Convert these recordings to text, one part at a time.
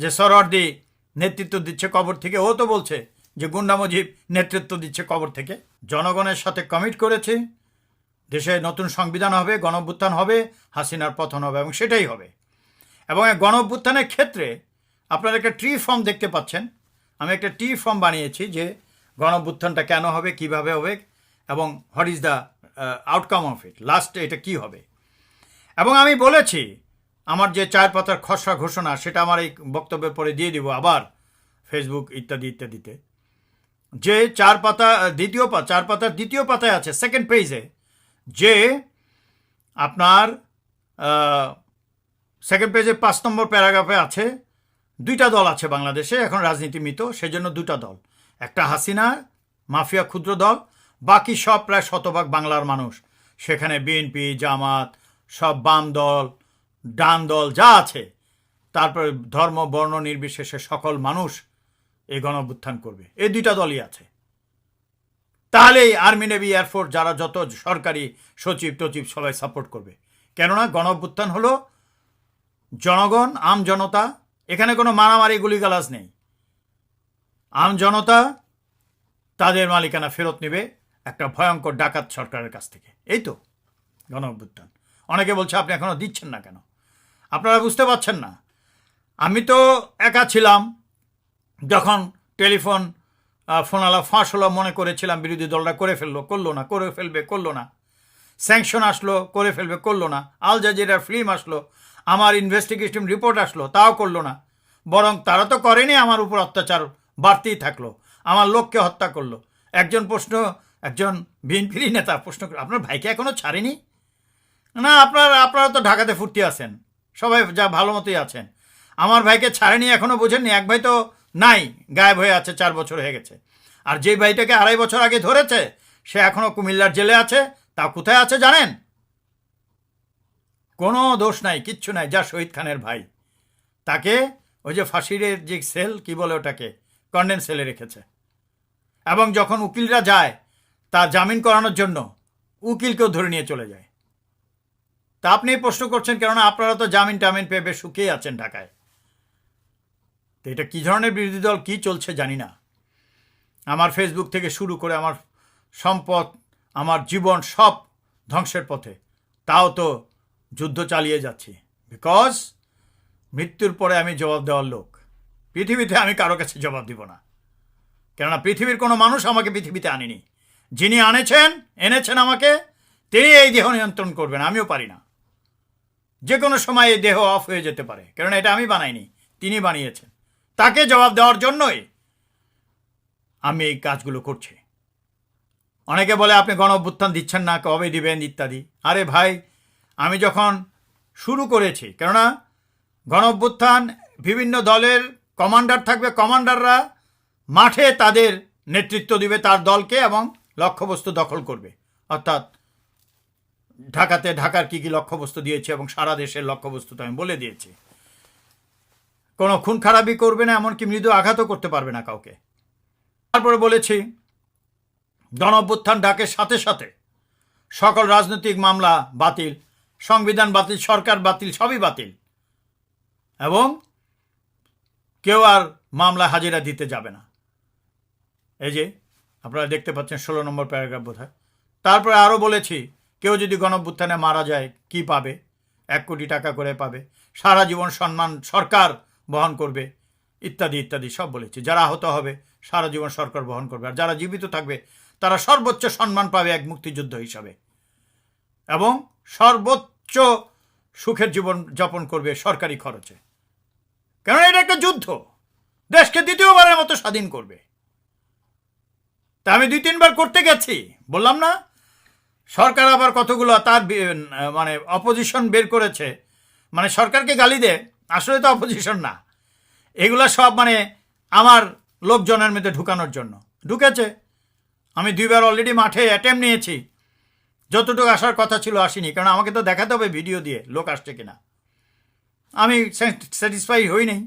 যে সরওয়ার্দি নেতৃত্ব দিচ্ছে কবর থেকে, ও তো বলছে যে গুন্ডা মুজিব নেতৃত্ব দিচ্ছে কবর থেকে। জনগণের সাথে কমিট করেছে, দেশে নতুন সংবিধান হবে গণঅভ্যুত্থান হবে, হাসিনার পতন হবে এবং সেটাই হবে। এবং এই গণঅভ্যুত্থানের ক্ষেত্রে আপনারা একটা ট্রি ফর্ম দেখতে পাচ্ছেন। আমি একটা ট্রি ফর্ম বানিয়েছি যে গণঅভ্যুত্থানটা কেন হবে, কীভাবে হবে এবং what is the outcome of it লাস্টে এটা কি হবে। এবং আমি বলেছি আমার যে চার পাতার খসড়া ঘোষণা, সেটা আমার এই বক্তব্যের পরে দিয়ে দিব আবার ফেসবুক ইত্যাদি, ইত্যাদিতে। যে চার পাতা দ্বিতীয় পা চার পাতার দ্বিতীয় পাতায় আছে সেকেন্ড পেজে যে আপনার সেকেন্ড পেজে পাঁচ নম্বর প্যারাগ্রাফে আছে, দুইটা দল আছে বাংলাদেশে, এখন রাজনীতি মৃত সেজন্য দুটা দল। একটা হাসিনা, মাফিয়া ক্ষুদ্র দল, বাকি সব প্রায় শতভাগ বাংলার মানুষ। সেখানে বিএনপি, জামাত, সব বাম দল ডান দল যা আছে, তারপরে ধর্ম, বর্ণ নির্বিশেষে সকল মানুষ এই গণঅভ্যুত্থান করবে। এই দুইটা দলই আছে। তাহলেই আর্মি নেভি এয়ারফোর্স যারা যত সরকারি সচিব টচিব সবাই সাপোর্ট করবে। কেননা গণঅভ্যুত্থান হলো জনগণ, আম জনতা, এখানে কোনো মারামারি, গুলিগালাজ নেই। আম জনতা তাদের মালিকানা ফেরত নেবে একটা ভয়ঙ্কর ডাকাত সরকারের কাছ থেকে। এই তো গণ অনেকে বলছে আপনি এখনও দিচ্ছেন না কেন? আপনারা বুঝতে পারছেন না। আমি তো একা ছিলাম, যখন টেলিফোন ফোনালা ফাঁস হলো মনে করেছিলাম, বিরোধী দলটা করে ফেলল, করল না, করে ফেলবে, করল না। স্যাংশন আসলো, করে ফেলবে, করল না। আল জাজিরার ফিল্ম আসলো, আমার ইনভেস্টিগেশন রিপোর্ট আসলো, তাও করল না। বরং তারা তো করেনি, আমার উপর অত্যাচার বাড়তেই থাকল। আমার লোককে হত্যা করল। একজন প্রশ্ন, একজন বিএনপির নেতা প্রশ্ন আপনার ভাইকে এখনও ছাড়েনি? না, আপনার, আপনারা তো ঢাকাতে ফুর্তি আছেন। সবাই যা ভালো মতোই আছেন। আমার ভাইকে ছাড়েনি, এখনও বোঝেননি। এক ভাই তো নাই, গায়েব হয়ে আছে, চার বছর হয়ে গেছে। আর যে ভাইটাকে আড়াই বছর আগে ধরেছে, সে এখনও কুমিল্লার জেলে আছে, তা কোথায় আছে জানেন? কোনো দোষ নাই, কিচ্ছু নাই, যা শহীদ খানের ভাই। তাকে ওই যে ফাঁসির যে সেল, কি বলে ওটাকে কন্ডেন্স সেলে রেখেছে। এবং যখন উকিলরা যায়, তা জামিন করানোর জন্য উকিলকেও ধরে নিয়ে চলে যায়। তা আপনি প্রশ্ন করছেন, কেননা আপনারা তো জামিন টামিন পেয়ে বেশ সুখেই আছেন ঢাকায়। তো এটা কী ধরনের বিরোধী দল, কী চলছে জানি না। আমার ফেসবুক থেকে শুরু করে আমার সম্পদ, আমার জীবন সব ধ্বংসের পথে। তাও তো যুদ্ধ চালিয়ে যাচ্ছি। বিকজ মৃত্যুর পরে আমি জবাব দেওয়ার লোক। পৃথিবীতে আমি কারও কাছে জবাব দিব না। কেননা পৃথিবীর কোনো মানুষ আমাকে পৃথিবীতে আনেনি। যিনি আনেছেন, এনেছেন আমাকে, তিনি এই দেহ নিয়ন্ত্রণ করবেন, আমিও পারি না। যে কোনো সময় এই দেহ অফ হয়ে যেতে পারে। কেননা এটা আমি বানাইনি, তিনি বানিয়েছেন। তাকে জবাব দেওয়ার জন্যই আমি এই কাজগুলো করছি। অনেকে বলে, আপনি গণ অভ্যুত্থান দিচ্ছেন না, কবে দিবেন? ইত্যাদি। আরে ভাই, আমি যখন শুরু করেছি, কেননা গণ অভ্যুত্থান বিভিন্ন দলের কমান্ডার থাকবে, কমান্ডাররা মাঠে তাদের নেতৃত্ব দিবে, তার দলকে এবং লক্ষ্যবস্তু দখল করবে। অর্থাৎ ঢাকাতে ঢাকার কী কী লক্ষ্যবস্তু দিয়েছে এবং সারা দেশের লক্ষ্যবস্তু তো আমি বলে দিয়েছি। কোনো খুন খারাপই করবে না, এমনকি মৃদু আঘাতও করতে পারবে না কাউকে। তারপরে বলেছি গণ ডাকের সাথে সাথে সকল রাজনৈতিক মামলা বাতিল, সংবিধান বাতিল, সরকার বাতিল, সবই বাতিল। এবং কেউ আর মামলা হাজিরা দিতে যাবে না। এই যে, আপনারা দেখতে পাচ্ছেন ষোলো নম্বর প্যারাগ্রাফ বোধ হয় তারপরে আরও বলেছি কেউ যদি গণভ্যুত্থানে মারা যায়, কি পাবে? এক কোটি টাকা করে পাবে। সারা জীবন সম্মান সরকার বহন করবে। ইত্যাদি ইত্যাদি, সব বলেছি। যারা আহত হবে, সারা জীবন সরকার বহন করবে। আর যারা জীবিত থাকবে, তারা সর্বোচ্চ সম্মান পাবে এক মুক্তিযুদ্ধ হিসাবে। এবং সর্বোচ্চ সুখের জীবন যাপন করবে সরকারি খরচে। কারণ এটা একটা যুদ্ধ। দেশকে দ্বিতীয়বারের মতো স্বাধীন করবে। তা আমি দুই, তিনবার করতে গেছি। বললাম না সরকার আবার কতগুলো তার মানে অপোজিশন বের করেছে। মানে সরকারকে গালি দেয় আসলে তো অপোজিশন না। এগুলো সব মানে আমার লোকজনের মধ্যে ঢুকানোর জন্য। ঢুকেছে। আমি দুইবার অলরেডি মাঠে অ্যাটেম্প নিয়েছি। যতটুকু আসার কথা ছিল আসিনি। কারণ আমাকে তো দেখাতে হবে ভিডিও দিয়ে লোক আসছে কিনা। আমি স্যাটিসফাই হই নাই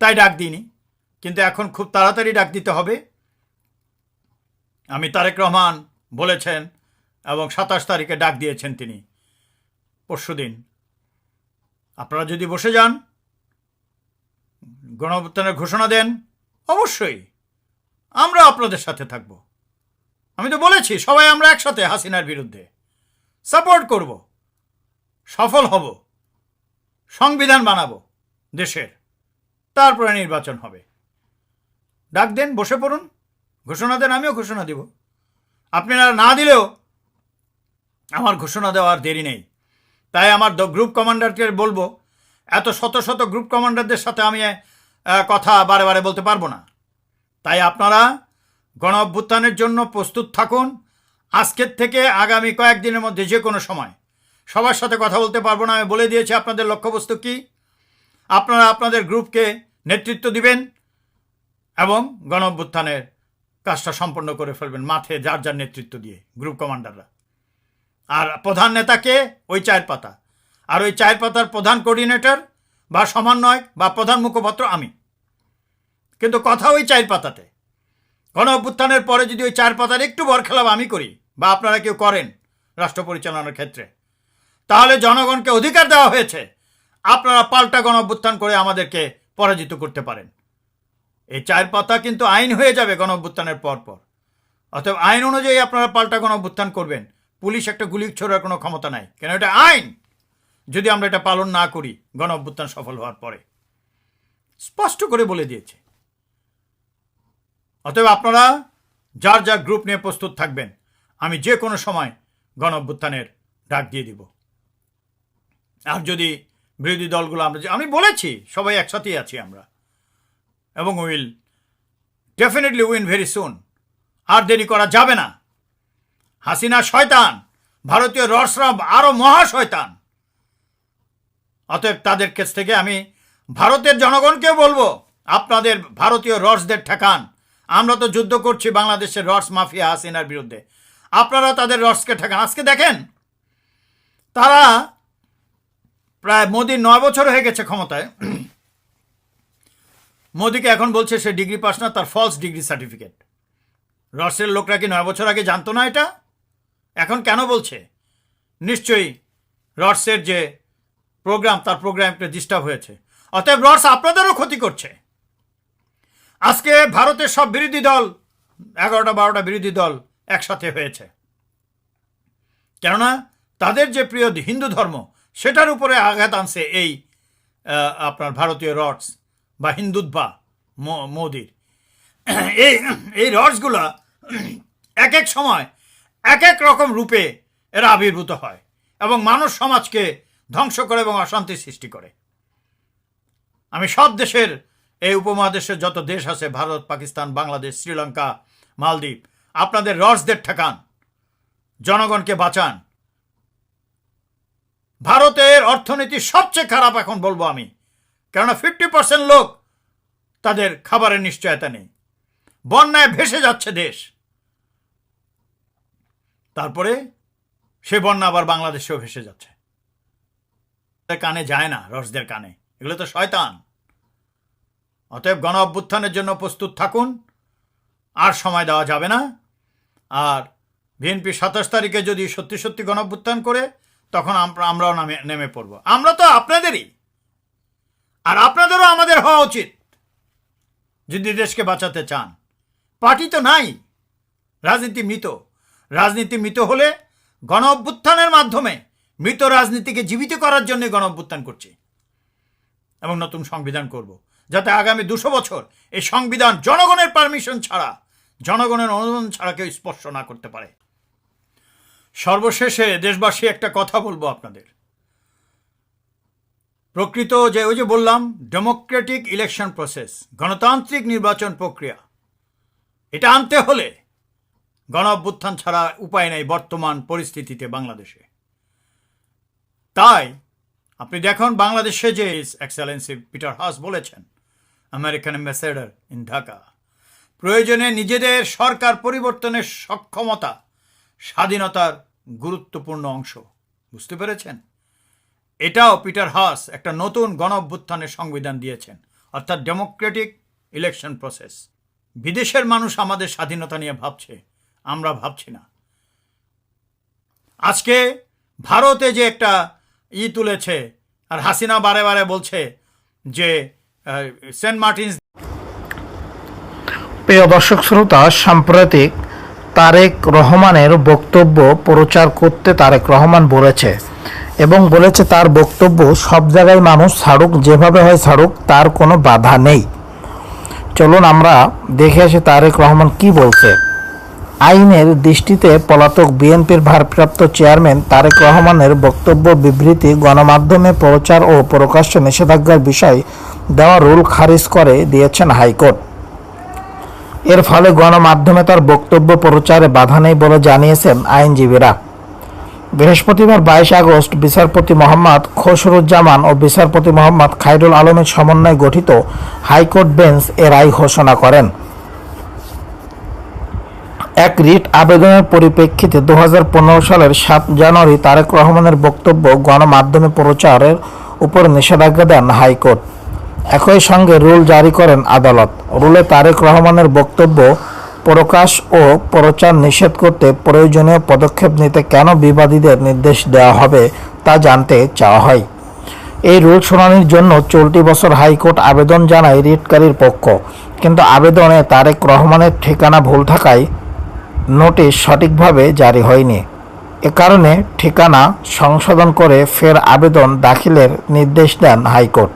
তাই ডাক দিইনি। কিন্তু এখন খুব তাড়াতাড়ি ডাক দিতে হবে। আমি তারেক রহমান বলেছেন এবং সাতাশ তারিখে ডাক দিয়েছেন তিনি। পরশুদিন আপনারা যদি বসে যান, গণঅভ্যুত্থানের ঘোষণা দেন, অবশ্যই আমরা আপনাদের সাথে থাকব। আমি তো বলেছি, সবাই আমরা একসাথে হাসিনার বিরুদ্ধে। সাপোর্ট করব, সফল হব, সংবিধান বানাবো দেশের। তারপরে নির্বাচন হবে। ডাক দেন, বসে পড়ুন। ঘোষণা দেন, আমিও ঘোষণা দিব। আপনারা না দিলেও আমার ঘোষণা দেওয়ার দেরি নেই। তাই আমার গ্রুপ কমান্ডারকে বলব, এত শত শত গ্রুপ কমান্ডারদের সাথে আমি কথা বারে বারে বলতে পারব না। তাই আপনারা গণ অভ্যুত্থানের জন্য প্রস্তুত থাকুন। আজকের থেকে আগামী কয়েকদিনের মধ্যে যে কোনো সময়। সবার সাথে কথা বলতে পারব না, আমি বলে দিয়েছি আপনাদের লক্ষ্যবস্তু কি। আপনারা আপনাদের গ্রুপকে নেতৃত্ব দিবেন এবং গণ অভ্যুত্থানের কাজটা সম্পন্ন করে ফেলবেন মাঠে, যার যার নেতৃত্ব দিয়ে গ্রুপ কমান্ডাররা আর প্রধান নেতাকে ওই চায়ের পাতা আর ওই চায়ের পাতার প্রধান কোর্ডিনেটর বা সমন্বয়ক বা প্রধান মুখপাত্র আমি। কিন্তু কথা ওই চায়ের পাতাতে গণ অভ্যুত্থানের পরে যদি ওই চায়ের পাতার একটু বর খেলাপ আমি করি, বা আপনারা কেউ করেন রাষ্ট্র পরিচালনার ক্ষেত্রে, তাহলে জনগণকে অধিকার দেওয়া হয়েছে। আপনারা পাল্টা গণ অভ্যুত্থান করে আমাদেরকে পরাজিত করতে পারেন। এই চায়ের পাতা কিন্তু আইন হয়ে যাবে গণ অভ্যুত্থানের পর পর অতএব আইন অনুযায়ী আপনারা পাল্টা গণ অভ্যুত্থান করবেন। পুলিশ একটা গুলি ছোড়ার কোনো ক্ষমতা নাই। কেন এটা আইন? যদি আমরা এটা পালন না করি, গণ অভ্যুত্থান সফল হওয়ার পরে। স্পষ্ট করে বলে দিয়েছে। অতএব আপনারা যার যার গ্রুপ নিয়ে প্রস্তুত থাকবেন, আমি যে কোনো সময় গণ অভ্যুত্থানের ডাক দিয়ে দিব। আর যদি বিরোধী দলগুলো আমরা আমি বলেছি, সবাই একসাথেই আছি আমরা। এবং will definitely win very soon. আর দেরি করা যাবে না। হাসিনা শয়তান, ভারতীয় রসরা আরও মহা শয়তান। অতএব তাদের কাছ থেকে আমি ভারতের জনগণকেও বলব, আপনাদের ভারতীয় রসদের ঠেকান। আমরা তো যুদ্ধ করছি বাংলাদেশের রস মাফিয়া হাসিনার বিরুদ্ধে। আপনারা তাদের রসকে ঠেকান। আজকে দেখেন, তারা প্রায় মোদি নয় বছর হয়ে গেছে ক্ষমতায়। মোদিকে এখন বলছে সে ডিগ্রি পাস না, তার ফলস ডিগ্রি সার্টিফিকেট রসের লোকরা কি নয় বছর আগে জানতো না এটা? এখন কেন বলছে? নিশ্চয়ই রডসের যে প্রোগ্রাম, তার প্রোগ্রাম একটা ডিস্টার্ব হয়েছে। অতএব রডস আপনাদেরও ক্ষতি করছে। আজকে ভারতের সব বিরোধী দল, এগারোটা বারোটা বিরোধী দল একসাথে হয়েছে। কেননা তাদের যে প্রিয় হিন্দু ধর্ম, সেটার উপরে আঘাত আনছে এই আপনার ভারতীয় রডস বা হিন্দুত্বা মো- মোদির। এই এই রডসগুলা এক এক সময় এক এক রকম রূপে এরা আবির্ভূত হয় এবং মানুষ সমাজকে ধ্বংস করে এবং অশান্তি সৃষ্টি করে। আমি সব দেশের এই উপমহাদেশের যত দেশ আছে, ভারত, পাকিস্তান, বাংলাদেশ, শ্রীলঙ্কা, মালদ্বীপ, আপনাদের রসদের ঠেকান, জনগণকে বাঁচান। ভারতের অর্থনীতি সবচেয়ে খারাপ এখন বলব আমি, কেননা ফিফটি পার্সেন্ট লোক তাদের খাবারের নিশ্চয়তা নেই। বন্যায় ভেসে যাচ্ছে দেশ। তারপরে সে বন্যা আবার বাংলাদেশেও ভেসে যাচ্ছে। কানে যায় না, রসদের কানে। এগুলো তো শয়তান। অতএব গণ অভ্যুত্থানের জন্য প্রস্তুত থাকুন, আর সময় দেওয়া যাবে না। আর বিএনপি সাতাশ তারিখে যদি সত্যি সত্যি গণ অভ্যুত্থান করে, তখন আমরাও নামে নেমে পড়ব। আমরা তো আপনাদেরই। আর আপনাদেরও আমাদের হওয়া উচিত। যদি দেশকে বাঁচাতে চান। পার্টি তো নাই। রাজনীতি মৃত। রাজনীতি মৃত হলে গণ অভ্যুত্থানের মাধ্যমে মৃত রাজনীতিকে জীবিত করার জন্য গণ অভ্যুত্থান করছি। এবং নতুন সংবিধান করব। যাতে আগামী দুশো বছর এই সংবিধান জনগণের পারমিশন ছাড়া, জনগণের অনুমোদন ছাড়া কেউ স্পর্শ না করতে পারে। সর্বশেষে দেশবাসী একটা কথা বলব আপনাদের। প্রকৃত যে ওই যে বললাম ডেমোক্রেটিক ইলেকশন প্রসেস গণতান্ত্রিক নির্বাচন প্রক্রিয়া, এটা আনতে হলে গণ অভ্যুত্থান ছাড়া উপায় নেই বর্তমান পরিস্থিতিতে বাংলাদেশে। তাই, আপনি দেখুন বাংলাদেশে যে এক্সেলেন্সি পিটার হাস বলেছেন, আমেরিকান অ্যাম্বাসেডার ইন ঢাকা, প্রয়োজনে নিজেদের সরকার পরিবর্তনের সক্ষমতা স্বাধীনতার গুরুত্বপূর্ণ অংশ। বুঝতে পেরেছেন? এটাও পিটার হাস একটা নতুন গণ অভ্যুত্থানের সংবিধান দিয়েছেন, অর্থাৎ ডেমোক্রেটিক ইলেকশন প্রসেস। বিদেশের মানুষ আমাদের স্বাধীনতা নিয়ে ভাবছে। আমরা ভাবছি না। আজকে ভারতে যে একটা ই তুলেছে, আর হাসিনা বারে বারে বলছে যে সেন্ট মার্টিনস প্রিয় দর্শক শ্রোতা, সাম্প্রতিক তারেক রহমানের বক্তব্য প্রচার করতে তারেক রহমান বলেছে এবং বলেছে তার বক্তব্য সব জায়গায় মানুষ ছাড়ুক, যেভাবে হয় ছাড়ুক, তার কোনো বাধা নেই। চলুন আমরা দেখে আসি তারেক রহমান কি বলছে। আইনের দৃষ্টিতে পলাতক বিএনপির ভারপ্রাপ্ত চেয়ারম্যান তারেক রহমানের বক্তব্য, বিবৃতি, গণমাধ্যমে প্রচার ও প্রকাশ্য নিষেধাজ্ঞার বিষয় দেওয়া রুল খারিজ করে দিয়েছেন হাইকোর্ট। এর ফলে গণমাধ্যমে তার বক্তব্য, প্রচারে বাধা নেই বলে জানিয়েছেন আইনজীবীরা। বৃহস্পতিবার বাইশ আগস্ট বিচারপতি মোহাম্মদ খসরুজ্জামান ও বিচারপতি মোহাম্মদ খাইরুল আলমের সমন্বয়ে গঠিত হাইকোর্ট বেঞ্চ এ রায় ঘোষণা করেন। এক রিট আবেদনের পরিপ্রেক্ষিতে দু হাজার পনেরো সালের সাত জানুয়ারি তারেক রহমানের বক্তব্য গণমাধ্যমে প্রচারের উপর নিষেধাজ্ঞা দেন হাইকোর্ট। একই সঙ্গে রুল জারি করেন আদালত। রুলে তারেক রহমানের বক্তব্য প্রকাশ ও প্রচার নিষেধ করতে প্রয়োজনীয় পদক্ষেপ নিতে কেন বিবাদীদের নির্দেশ দেওয়া হবে তা জানতে চাওয়া হয়। এই রুল শুনানির জন্য চলতি বছর হাইকোর্ট আবেদন জানায় রিটকারীর পক্ষ। কিন্তু আবেদনে তারেক রহমানের ঠিকানা ভুল থাকায় নোটিশ সঠিকভাবে জারি হয়নি। এ কারণে ঠিকানা সংশোধন করে ফের আবেদন দাখিলের নির্দেশ দেন হাইকোর্ট।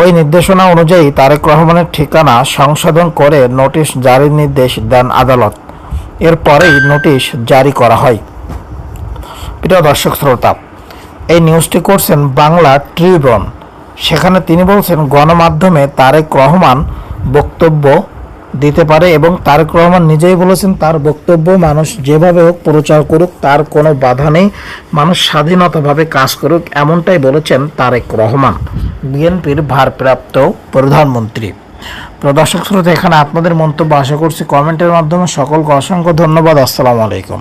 ওই নির্দেশনা অনুযায়ী তারেক রহমানের ঠিকানা সংশোধন করে নোটিশ জারির নির্দেশ দেন আদালত। এরপরেই নোটিশ জারি করা হয়। প্রিয় দর্শক শ্রোতা, এই নিউজটি করছেন বাংলা ট্রিবিউন। সেখানে তিনি বলছেন, গণমাধ্যমে তারেক রহমান বক্তব্য দিতে পারে এবং তারেক রহমান নিজেই বলেছেন, তার বক্তব্য মানুষ যেভাবে হোক প্রচার করুক, তার কোনো বাধা নেই। মানুষ স্বাধীনতাভাবে কাজ করুক, এমনটাই বলেছেন তারেক রহমান, বিএনপির ভারপ্রাপ্ত প্রধানমন্ত্রী। প্রদর্শক শ্রোতা, এখানে আপনাদের মন্তব্য আশা করছি কমেন্টের মাধ্যমে। সকলকে অসংখ্য ধন্যবাদ। আসসালামু আলাইকুম।